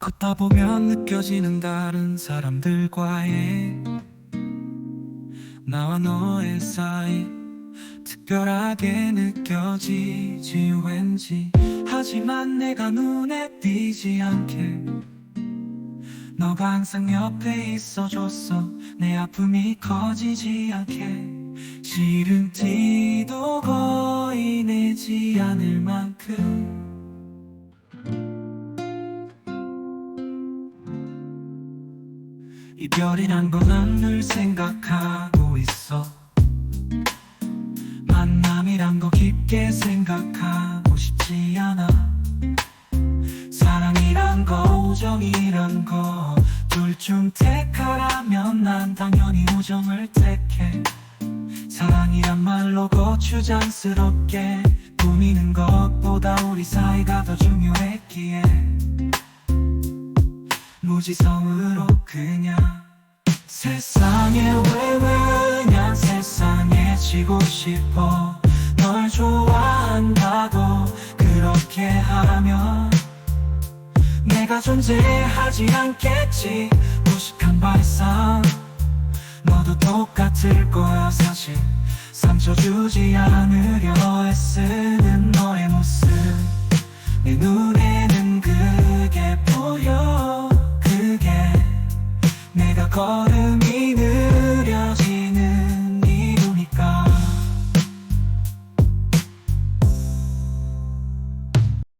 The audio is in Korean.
걷다 보면 느껴지는 다른 사람들과의 나와 너의 사이 특별하게 느껴지지 왠지. 하지만 내가 눈에 띄지 않게 너가 항상 옆에 있어줬어 내 아픔이 커지지 않게. 싫은 티도 거의 내지 않을 만큼 이별이란 건난늘 생각하고 있어. 만남이란 거 깊게 생각하고 싶지 않아. 사랑이란 거 우정이란 거 둘 중 택하라면 난 당연히 우정을 택해. 사랑이란 말로 거추장스럽게 꾸미는 것보다 우리 사이가 더 중요했기에 무지성으로 그냥 세상에 왜 그냥 세상에 지고 싶어 널 좋아한다고 그렇게 하면 내가 존재하지 않겠지. 무식한 발상. 너도 똑같을 거야 사실. 상처 주지 않으려 애쓰는 너 내가 걸음이